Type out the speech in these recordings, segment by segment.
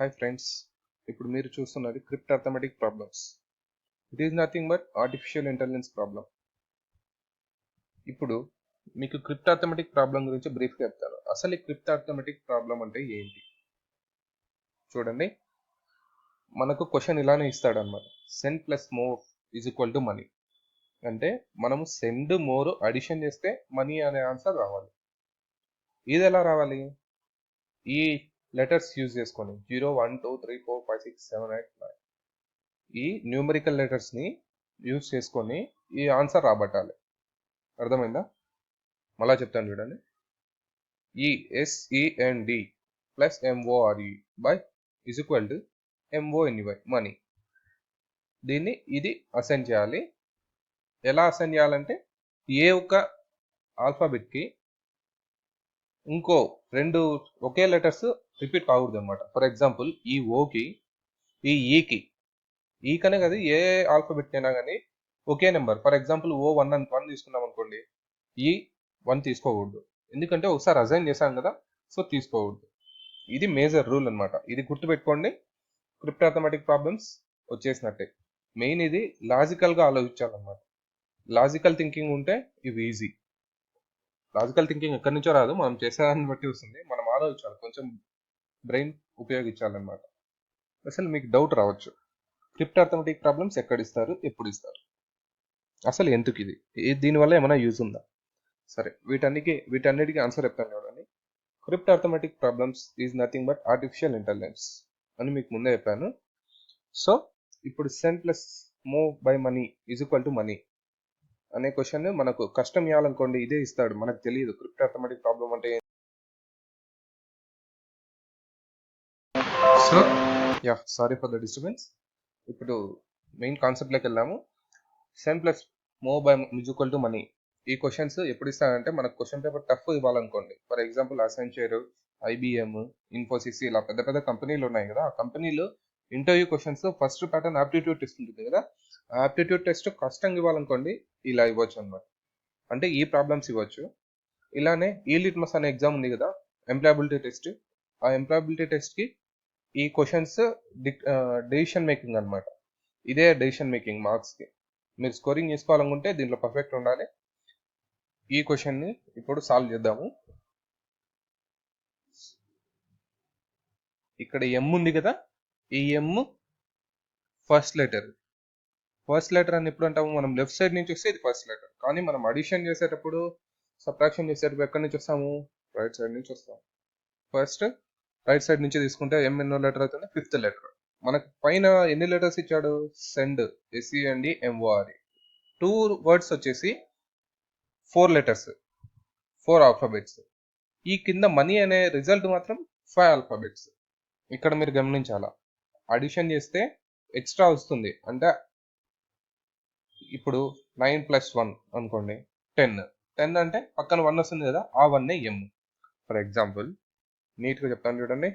Hi friends ఇప్పుడు మీరు చూస్తున్నది cryptarithmetic problems it is nothing but artificial intelligence problem ఇప్పుడు మీకు క్రిప్ట్ అర్థమెటిక్ ప్రాబ్లం గురించి బ్రీఫ్గా చెప్తాను. అసలు ఈ క్రిప్ట్ అర్థమెటిక్ ప్రాబ్లం అంటే ఏంటి? చూడండి. మనకు క్వశ్చన్ ఇలానే ఇస్తాడు అనమాట send plus more is equal to money అంటే మనము సెండ్ మోర్ అడిషన్ చేస్తే మనీ అనే ఆన్సర్ రావాలి. ఇది ఎలా రావాలి? ఈ లెటర్స్ యూజ్ చేసుకొని zero one two three four five six seven eight nine ఈ న్యూమరికల్ లెటర్స్ని యూజ్ చేసుకొని ఈ ఆన్సర్ రాబట్టాలి. అర్థమైందా? మళ్ళా చెప్తాను చూడండి. ఈ S E N D plus M O R E by is equal to M O N E Y money దీన్ని ఇది అసెండ్ చేయాలి. ఎలా అసెండ్ చేయాలంటే ఏ ఒక్క ఆల్ఫాబెట్కి ఇంకో రెండు ఒకే లెటర్స్ రిపీట్ కాకూడదు అనమాట ఫర్ ఎగ్జాంపుల్ ఈ ఓకి ఈ ఈకి ఈకనే కదా ఏ ఆల్ఫాబెట్ అయినా కానీ ఒకే number. For example O one అని వన్ తీసుకున్నాం అనుకోండి ఈ వన్ తీసుకోకూడదు. ఎందుకంటే ఒకసారి అజైన్ చేశాం కదా సో తీసుకోకూడదు. ఇది మేజర్ రూల్ అనమాట ఇది గుర్తుపెట్టుకోండి క్రిప్టాథమెటిక్ ప్రాబ్లమ్స్ వచ్చేసినట్టే. మెయిన్ ఇది లాజికల్గా ఆలోచించాలన్నమాట. లాజికల్ థింకింగ్ ఉంటే ఇవి ఈజీ. లాజికల్ థింకింగ్ ఎక్కడి నుంచో రాదు. మనం చేసేదాన్ని బట్టి వస్తుంది. మనం ఆలోచించాలి. కొంచెం బ్రెయిన్ ఉపయోగించాలన్నమాట. అసలు మీకు డౌట్ రావచ్చు. క్రిప్ట్ అర్థమెటిక్ ప్రాబ్లమ్స్ ఎక్కడ ఇస్తారు ఎప్పుడు ఇస్తారు అసలు ఎందుకు ఇది? దీనివల్ల ఏమైనా యూజ్ ఉందా? సరే వీటన్నికి వీటన్నిటికీ ఆన్సర్ చెప్తాను చూడండి. Cryptarithmetic problems is nothing but artificial intelligence అని మీకు ముందే చెప్పాను. సో ఇప్పుడు send plus more by money is equal to money. అనే క్వశ్చన్ మనకు కష్టం ఇవ్వాలనుకోండి ఇదే ఇస్తాడు. మనకు తెలియదు. క్రిప్ట్ అర్థమెటిక్ ప్రాబ్లం అంటే so yeah sorry for the disturbance ఇప్పుడు మెయిన్ కాన్సెప్ట్లోకి వెళ్దాము send plus more by equal to money ఈ క్వశ్చన్స్ ఎప్పుడు ఇస్తానంటే మనకు question paper tough ఇవ్వాలనుకోండి. For example Accenture IBM Infosys ఇలా పెద్ద పెద్ద కంపెనీలు ఉన్నాయి కదా. ఆ కంపెనీలు interview questions first pattern aptitude test ఉంటుంది కదా. ఆప్టిట్యూడ్ టెస్ట్ కష్టంగా ఇవ్వాలనుకోండి ఇలా ఇవ్వచ్చు అనమాట అంటే ఈ ప్రాబ్లమ్స్ ఇవ్వచ్చు. ఇలానే ఈ లిట్మస్ అనే ఎగ్జామ్ ఉంది కదా ఎంప్లాయబిలిటీ టెస్ట్. ఆ ఎంప్లాయబిలిటీ టెస్ట్కి ఈ క్వశ్చన్స్ డెసిషన్ మేకింగ్ అన్నమాట. ఇదే డెసిషన్ మేకింగ్ మార్క్స్కి మీరు స్కోరింగ్ చేసుకోవాలనుకుంటే దీంట్లో పర్ఫెక్ట్ ఉండాలి. ఈ క్వశ్చన్ని ఇప్పుడు సాల్వ్ చేద్దాము. ఇక్కడ ఎమ్ ఉంది కదా ఈ M first letter first letter అని ఎప్పుడు అంటాము? మనం లెఫ్ట్ సైడ్ నుంచి వస్తే ఇది ఫస్ట్ లెటర్ కానీ మనం అడిషన్ చేసేటప్పుడు సబ్ట్రాక్షన్ చేసేటప్పుడు ఎక్కడి నుంచి వస్తాము? రైట్ సైడ్ నుంచి వస్తాము ఫస్ట్ రైట్ సైడ్ నుంచి తీసుకుంటే ఎం ఎన్నో లెటర్ అవుతుంది? ఫిఫ్త్ లెటర్ మనకు పైన ఎన్ని లెటర్స్ ఇచ్చాడు? Send S E N D M O R E two words వచ్చేసి ఫోర్ లెటర్స్ ఫోర్ ఆల్ఫాబెట్స్ ఈ కింద మనీ అనే రిజల్ట్ మాత్రం ఫైవ్ ఆల్ఫాబెట్స్ ఇక్కడ మీరు గమనించాలా? అడిషన్ చేస్తే ఎక్స్ట్రా వస్తుంది. అంటే ఇప్పుడు నైన్ ప్లస్ వన్ అనుకోండి టెన్. టెన్ అంటే పక్కన వన్ వస్తుంది కదా ఆ వన్నే ఎం ఫర్ ఎగ్జాంపుల్ నీట్గా చెప్తాను చూడండి.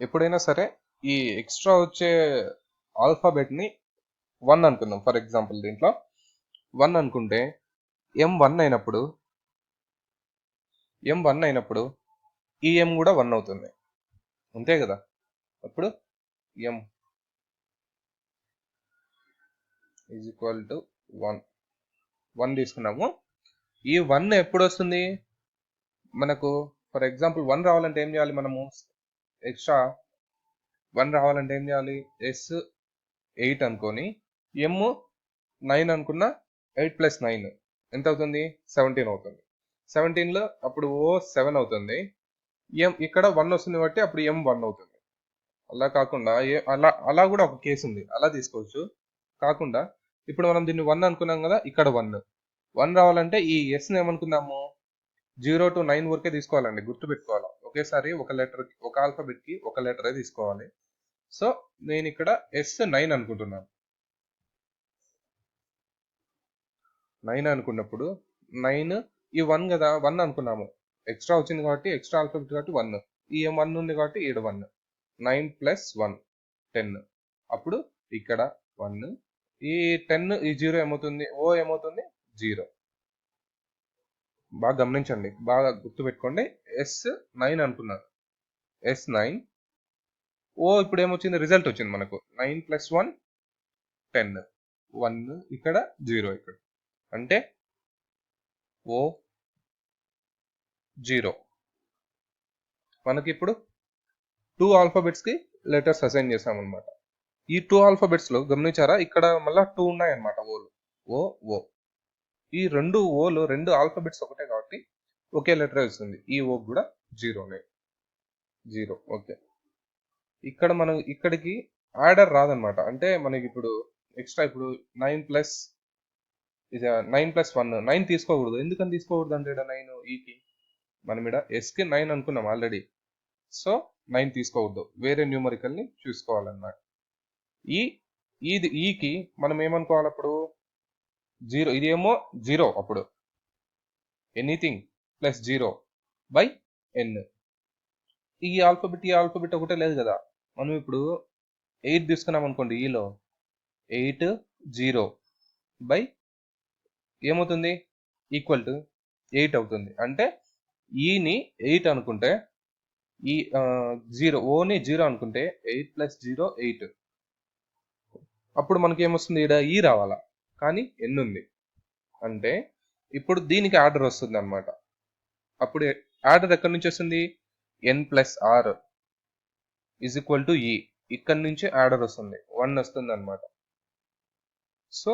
ఎప్పుడైనా సరే ఈ ఎక్స్ట్రా వచ్చే ఆల్ఫాబెట్ని వన్ అనుకుందాం. ఫర్ ఎగ్జాంపుల్ దీంట్లో వన్ అనుకుంటే ఎం వన్ అయినప్పుడు ఎం వన్ అయినప్పుడు ఈ ఎం కూడా వన్ అవుతుంది. అంతే కదా? అప్పుడు M is equal to one one తీసుకున్నాము. ఈ వన్ ఎప్పుడు వస్తుంది మనకు ఫర్ ఎగ్జాంపుల్ వన్ రావాలంటే ఏం చేయాలి మనము? ఎక్స్ట్రా వన్ రావాలంటే ఏం చేయాలి? ఎస్ ఎయిట్ అనుకొని ఎమ్ నైన్ అనుకున్న ఎయిట్ ప్లస్ నైన్ ఎంత అవుతుంది. సెవెంటీన్ అవుతుంది సెవెంటీన్లో అప్పుడు ఓ సెవెన్ అవుతుంది. ఎం ఇక్కడ వన్ వస్తుంది కాబట్టి అప్పుడు ఎం వన్ అవుతుంది. అలా కాకుండా అలా అలా కూడా ఒక కేసు ఉంది. అలా తీసుకోవచ్చు. కాకుండా ఇప్పుడు మనం దీన్ని వన్ అనుకున్నాం కదా ఇక్కడ వన్ వన్ రావాలంటే ఈ ఎస్ని ఏమనుకుందాము? జీరో టు నైన్ వరకే తీసుకోవాలండి గుర్తుపెట్టుకోవాలి. ఒకేసారి ఒక లెటర్ ఒక ఆల్ఫాబెట్కి ఒక లెటరే తీసుకోవాలి. సో నేను ఇక్కడ ఎస్ నైన్ అనుకుంటున్నాను నైన్ అనుకున్నప్పుడు నైన్ ఈ వన్ కదా వన్ అనుకున్నాము. ఎక్స్ట్రా వచ్చింది కాబట్టి ఎక్స్ట్రా ఆల్ఫాబెట్ కాబట్టి వన్ ఈ వన్ ఉంది కాబట్టి ఏడు one nine plus one ten అప్పుడు ఇక్కడ వన్ ఈ టెన్ ఈ జీరో ఏమవుతుంది? ఓ ఏమవుతుంది? జీరో. బాగా గమనించండి. బాగా గుర్తుపెట్టుకోండి. ఎస్ నైన్ అనుకున్నారు ఎస్ నైన్ ఓ ఇప్పుడు ఏమొచ్చింది రిజల్ట్ వచ్చింది మనకు. Nine plus one ten one ఇక్కడ జీరో ఇక్కడ. అంటే ఓ జీరో. మనకి ఇప్పుడు టూ ఆల్ఫాబెట్స్కి లెటర్స్ అసైన్ చేసాం అనమాట ఈ టూ ఆల్ఫాబెట్స్లో గమనించారా? ఇక్కడ మళ్ళీ టూ ఉన్నాయన్నమాట ఓలు ఓ ఓ. ఈ రెండు ఓలు రెండు ఆల్ఫాబెట్స్ ఒకటే కాబట్టి ఒకే లెటర్ వస్తుంది. ఈ ఓ కూడా జీరోనే. Zero okay. ఇక్కడ మనం ఇక్కడికి ఆర్డర్ రాదనమాట అంటే మనకి ఇప్పుడు ఎక్స్ట్రా ఇప్పుడు నైన్ ప్లస్ ఇది నైన్ ప్లస్ వన్ నైన్ తీసుకోకూడదు. ఎందుకని తీసుకోకూడదు అంటే నైన్ ఈకి మనం ఇక్కడ ఎస్కి నైన్ అనుకున్నాం ఆల్రెడీ సో నైన్ తీసుకోకూడదు వేరే న్యూమరికల్ని చూసుకోవాలన్నమాట. ఈ ఇది ఈకి మనం ఏమనుకోవాలి అప్పుడు? జీరో ఇది ఏమో జీరో అప్పుడు. Anything plus zero by N. ఈ ఆల్ఫబెట్ ఈ ఆల్ఫబెట్ ఒకటే లేదు కదా. మనం ఇప్పుడు ఎయిట్ తీసుకున్నాం అనుకోండి ఈలో. ఎయిట్ జీరో బై ఏమవుతుంది? ఈక్వల్ టు ఎయిట్ అవుతుంది. అంటే ఈని ఎయిట్ అనుకుంటే ఈ జీరో ఓని జీరో అనుకుంటే ఎయిట్ ప్లస్ జీరో ఎయిట్. అప్పుడు మనకి ఏమొస్తుంది ఈడ? ఈ రావాలా? కానీ ఎన్ ఉంది అంటే ఇప్పుడు దీనికి ఆర్డర్ వస్తుంది అనమాట అప్పుడు ఆర్డర్ ఎక్కడి నుంచి వస్తుంది? N plus R is equal to E ఇక్కడ నుంచి ఆర్డర్ వస్తుంది. వన్ వస్తుంది అనమాట సో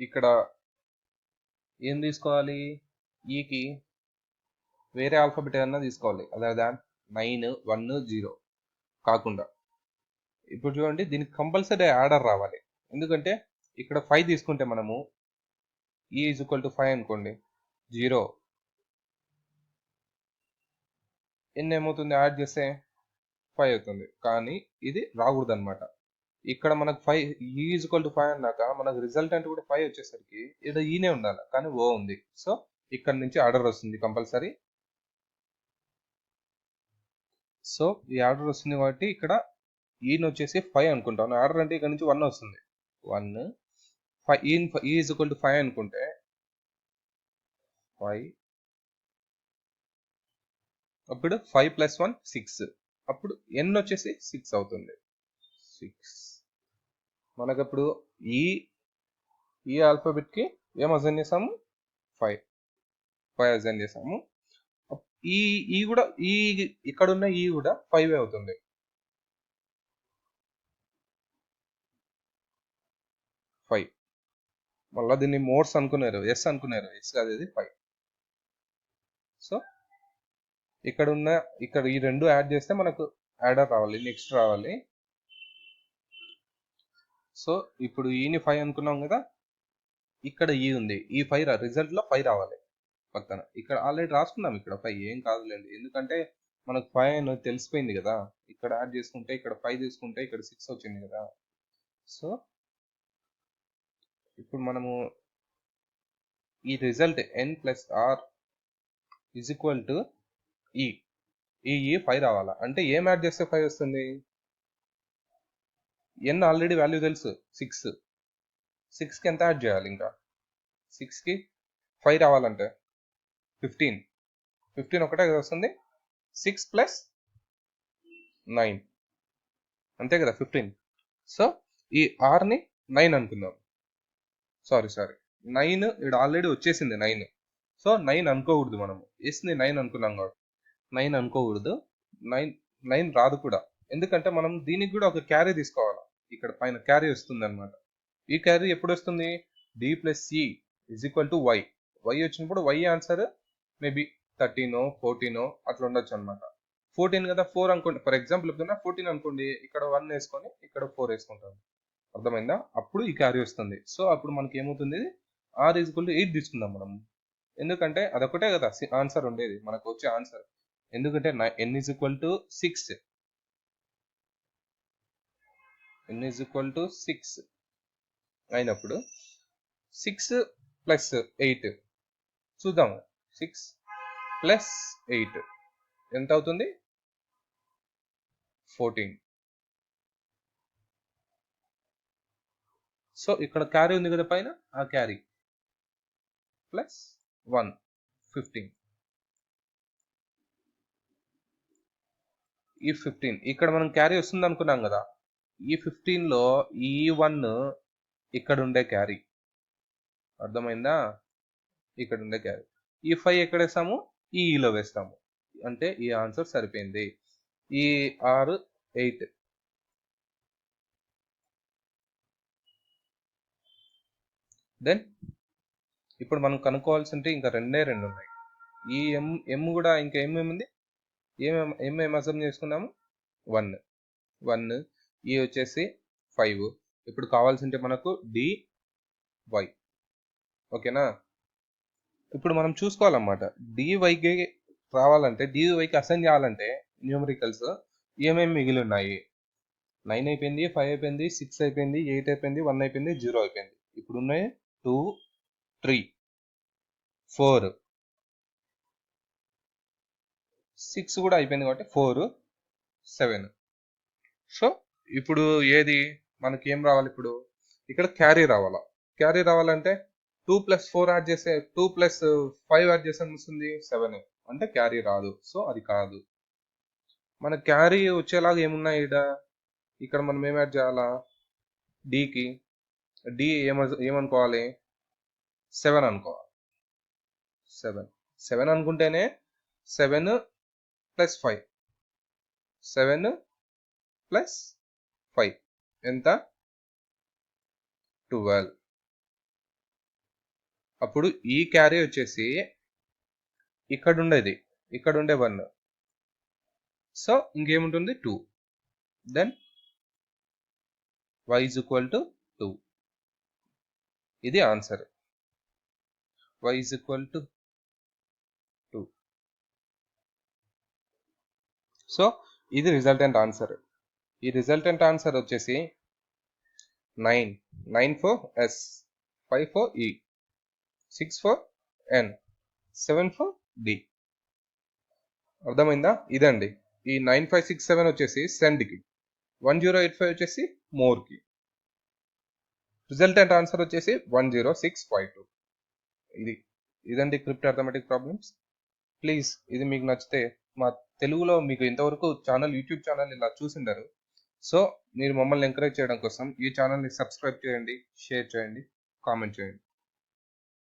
ఇక్కడ ఏం తీసుకోవాలి? E ఈకి వేరే ఆల్ఫాబెట్ ఏదన్నా తీసుకోవాలి. అదే దాన్ నైన్ వన్ జీరో కాకుండా. ఇప్పుడు చూడండి దీనికి కంపల్సరీ ఆర్డర్ రావాలి. ఎందుకంటే ఇక్కడ ఫైవ్ తీసుకుంటే మనము E is equal to five అనుకోండి. జీరో ఎన్ని ఏమవుతుంది? యాడ్ చేస్తే ఫైవ్ అవుతుంది. కానీ ఇది రాకూడదు అనమాట ఇక్కడ మనకు ఫైవ్ ఈ ఈజ్ ఈక్వల్ టు ఫైవ్ అన్నాక మనకు రిజల్ట్ అంటే కూడా ఫైవ్ వచ్చేసరికి ఏదో e ఈనే ఉండాలి. కానీ ఓ ఉంది. సో ఇక్కడ నుంచి ఆర్డర్ వస్తుంది కంపల్సరీ సో ఈ ఆర్డర్ వస్తుంది కాబట్టి ఇక్కడ e ఈయన వచ్చేసి ఫైవ్ అనుకుంటాను. ఆర్డర్ అంటే ఇక్కడ నుంచి వన్ వస్తుంది. One five E is equal to five అనుకుంటే ఫైవ్ అప్పుడు ఫైవ్ ప్లస్ వన్ సిక్స్ అప్పుడు ఎన్ వచ్చేసి సిక్స్ అవుతుంది. సిక్స్ మనకప్పుడు ఈ ఈ ఆల్ఫాబెట్కి ఏం అజైన్ చేసాము? ఫైవ్ ఫైవ్ అజైన్ చేసాము. ఈ ఈ e, e కూడా ఈ ఇక్కడ ఉన్న ఈ కూడా ఫైవ్ అవుతుంది ఫైవ్ మళ్ళీ దీన్ని మోడ్స్ అనుకున్నారు. ఎస్ అనుకున్నారు. ఎస్ కాదు ఇది ఫైవ్. సో ఇక్కడ ఉన్న ఇక్కడ ఈ రెండు యాడ్ చేస్తే మనకు యాడర్ రావాలి నెక్స్ట్ రావాలి. సో ఇప్పుడు ఈని ఫైవ్ అనుకున్నాం కదా ఇక్కడ ఈ ఉంది. ఈ ఫైవ్ రిజల్ట్లో ఫైవ్ రావాలి. పక్కన. ఇక్కడ ఆల్రెడీ రాసుకున్నాం ఇక్కడ ఫైవ్ ఏం కాదులేండి. ఎందుకంటే మనకు ఫైవ్ అని తెలిసిపోయింది కదా. ఇక్కడ యాడ్ చేసుకుంటే ఇక్కడ ఫైవ్ తీసుకుంటే ఇక్కడ సిక్స్ వచ్చింది కదా. సో ఇప్పుడు మనము ఈ result N plus R is equal to E ఈ ఈ ఫైవ్ రావాలా? అంటే ఏం యాడ్ చేస్తే ఫైవ్ వస్తుంది? ఎన్ ఆల్రెడీ వాల్యూ తెలుసు. సిక్స్ సిక్స్కి ఎంత యాడ్ చేయాలి ఇంకా? సిక్స్కి ఫైవ్ రావాలంటే ఫిఫ్టీన్ ఫిఫ్టీన్ ఒకటే కదా వస్తుంది? సిక్స్ ప్లస్ నైన్ అంతే కదా ఫిఫ్టీన్ సో ఈ ఆర్ని నైన్ అనుకుందాం. సారీ సారీ నైన్ ఇక్కడ ఆల్రెడీ వచ్చేసింది నైన్ సో నైన్ అనుకోకూడదు మనము. ఎస్ని నైన్ అనుకున్నాం కాబట్టి. నైన్ అనుకోకూడదు. నైన్ నైన్ రాదు కూడా. ఎందుకంటే మనం దీనికి కూడా ఒక క్యారీ తీసుకోవాలి? ఇక్కడ పైన క్యారీ వస్తుంది అనమాట ఈ క్యారీ ఎప్పుడు వస్తుంది? D plus C is equal to Y Y వచ్చినప్పుడు వై ఆన్సర్ మేబీ థర్టీనో ఫోర్టీనో అట్లా ఉండొచ్చు అనమాట ఫోర్టీన్ కదా ఫోర్ అనుకోండి ఫర్ ఎగ్జాంపుల్ చెప్తున్నా ఫోర్టీన్ అనుకోండి ఇక్కడ వన్ వేసుకొని ఇక్కడ ఫోర్ వేసుకుంటాం అర్థమైందా? అప్పుడు ఈ క్యారీ వస్తుంది. సో అప్పుడు మనకి ఏమవుతుంది R is equal to eight తీసుకుందాం మనం. ఎందుకంటే అదొకటే కదా ఆన్సర్ ఉండేది. మనకు వచ్చే ఆన్సర్ ఎందుకంటే N is equal to six N is equal to six అయినప్పుడు సిక్స్ ప్లస్ ఎయిట్ చూద్దాము సిక్స్ ప్లస్ ఎయిట్ ఎంత అవుతుంది ఫోర్టీన్ సో ఇక్కడ క్యారీ ఉంది కదా పైన? ఆ క్యారీ ప్లస్ వన్ ఫిఫ్టీన్ ఈ ఫిఫ్టీన్ ఇక్కడ మనం క్యారీ వస్తుంది అనుకున్నాం కదా. ఈ ఫిఫ్టీన్లో ఈ వన్ ఇక్కడ ఉండే క్యారీ అర్థమైందా? ఇక్కడ ఉండే క్యారీ ఈ ఫైవ్ ఎక్కడ వేస్తాము? ఈలో e వేస్తాము. అంటే ఈ ఆన్సర్ సరిపోయింది. ఈ ఆరు ఎయిట్ దెన్ ఇప్పుడు మనం కనుక్కోవాల్సింటే ఇంకా రెండే రెండు ఉన్నాయి. ఈ ఎం ఎమ్ కూడా ఇంకా ఏమేమి ఉంది ఏమేమి ఏమేం అసమ్ చేసుకున్నాము? వన్ వన్ ఈ వచ్చేసి ఫైవ్ ఇప్పుడు కావాల్సింటే మనకు డి వై ఓకేనా? ఇప్పుడు మనం చూసుకోవాలన్నమాట. డివైకి రావాలంటే డివైకి అసైన్ చేయాలంటే న్యూమరికల్స్ ఏమేమి మిగిలి ఉన్నాయి? నైన్ అయిపోయింది ఫైవ్ అయిపోయింది సిక్స్ అయిపోయింది ఎయిట్ అయిపోయింది వన్ అయిపోయింది జీరో అయిపోయింది. ఇప్పుడు ఉన్నాయి? Two three four. సిక్స్ కూడా అయిపోయింది కాబట్టి ఫోర్ సెవెన్. సో ఇప్పుడు ఏది? మనకి ఏం రావాలి ఇప్పుడు? ఇక్కడ క్యారీ రావాలా? క్యారీ రావాలంటే టూ ప్లస్ ఫోర్ యాడ్ చేస్తే టూ ప్లస్ ఫైవ్ యాడ్ చేసే వస్తుంది సెవెన్. అంటే క్యారీ రాదు. సో అది కాదు. మన క్యారీ వచ్చేలాగా ఏమున్నాయి ఇక్కడ? ఇక్కడ మనం ఏం యాడ్ చేయాలా? డీకి. డి ఏమ ఏమనుకోవాలి? సెవెన్ అనుకోవాలి. సెవెన్. సెవెన్ అనుకుంటేనే seven plus five. Seven plus five. ఎంత? ట్వెల్వ్. అప్పుడు ఈ క్యారీ వచ్చేసి ఇక్కడ ఉండేది ఇక్కడ ఉండే వన్. సో ఇంకేముంటుంది? Two. Then Y is equal to ఇది answer. Y is equal to two so ఇది రిజల్టెంట్ ఆన్సర్ ఈ రిజల్టెంట్ ఆన్సర్ వచ్చేసి nine nine for S five for E six for N seven for D అర్థమైందా? ఇదండి. ఈ nine five six seven వచ్చేసి సెండ్కి one zero eight five వచ్చేసి మోర్కి రిజల్టెంట్ ఆన్సర్ వచ్చేసి one zero six five two. ఇది ఇదండి క్రిప్ట్ అర్థమెటిక్ ప్రాబ్లమ్స్. ప్లీజ్ ఇది మీకు నచ్చితే మా తెలుగులో మీకు ఇంతవరకు ఛానల్ యూట్యూబ్ ఛానల్ ఇలా చూసిండారు సో మీరు మమ్మల్ని ఎంకరేజ్ చేయడం కోసం ఈ ఛానల్ని సబ్స్క్రైబ్ చేయండి షేర్ చేయండి కామెంట్ చేయండి.